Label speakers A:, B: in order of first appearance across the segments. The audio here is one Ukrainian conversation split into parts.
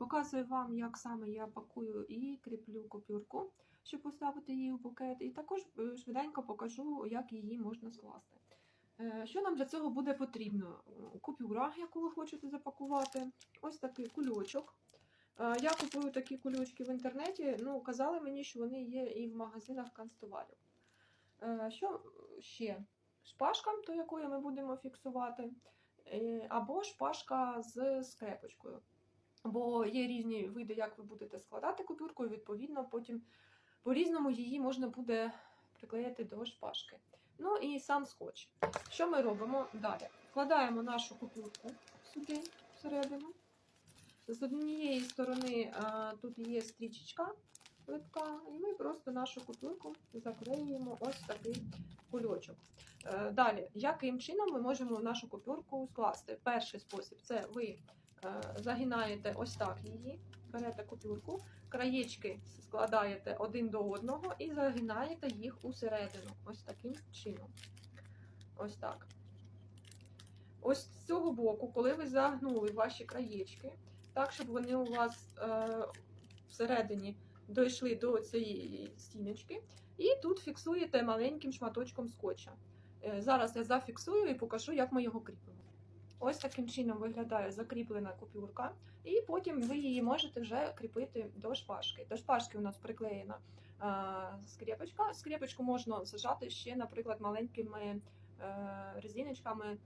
A: Показую вам, як саме я пакую і кріплю купюрку, щоб поставити її у букет, і також е, швиденько покажу, як її можна скласти. Е, Що нам для цього буде потрібно? Купюра, яку ви хочете запакувати, ось такий кульочок. Е, Я купую такі кульочки в інтернеті. Ну, казали мені, що вони є і в магазинах канцтоварів. Що ще? Шпажка, до якої ми будемо фіксувати, або шпажка з скрепочкою. Бо є різні види, як ви будете складати купюрку, і відповідно потім по-різному її можна буде приклеїти до шпажки. Ну і сам скотч. Що ми робимо далі? Вкладаємо нашу купюрку сюди, всередину. З однієї сторони а, тут є стрічечка липка, і ми просто нашу купюрку заклеюємо ось такий кульочок. Е, Далі, яким чином ми можемо нашу купюрку скласти? Перший спосіб це ви загинаєте ось так її, берете купюрку, краєчки складаєте один до одного і загинаєте їх усередину. Ось таким чином. Ось так. Ось з цього боку, коли ви загнули ваші краєчки, так, щоб вони у вас е, всередині дійшли до цієї стіночки, і тут фіксуєте маленьким шматочком скотча. Е, Зараз я зафіксую і покажу, як ми його кріпимо. Ось таким чином виглядає закріплена купюрка, і потім ви її можете вже кріпити до шпажки. До шпажки у нас приклеєна а, скрепочка. Скрепочку можна зажати ще, наприклад, маленькими е, резиночками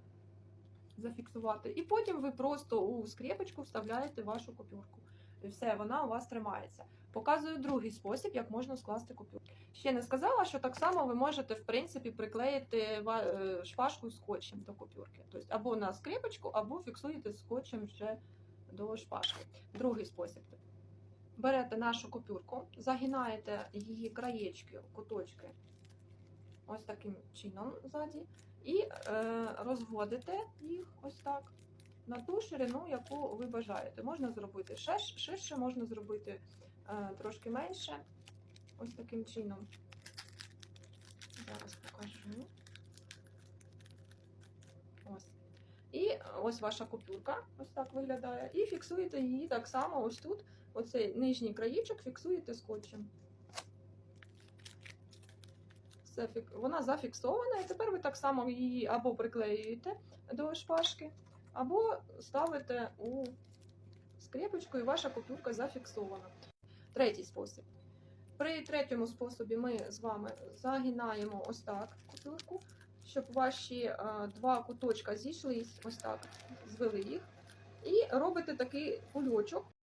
A: зафіксувати. І потім ви просто у скрепочку вставляєте вашу купюрку. І все, вона у вас тримається. Показую другий спосіб, як можна скласти купюрку. Ще не сказала, що так само ви можете в принципі приклеїти е, шпажку скотчем до купюрки. Тобто або на скріпочку, або фіксуєте скотчем вже до шпажки. Другий спосіб. Берете нашу купюрку, загинаєте її краєчки, куточки ось таким чином ззаді, і е, розводите їх ось так на ту ширину, яку ви бажаєте. Можна зробити ширше, можна зробити е, трошки менше. Ось таким чином. Зараз покажу. Ось. І ось ваша купюрка, ось так виглядає. І фіксуєте її так само ось тут. Оцей нижній краєчок фіксуєте скотчем. Вона зафіксована, і тепер ви так само її або приклеюєте до шпажки, або ставите у скрепочку, і ваша купюрка зафіксована. Третій спосіб. При третьому способі ми з вами загинаємо ось так купюрку, щоб ваші е, два куточка зійшлись, ось так, звели їх. І робите такий кульочок,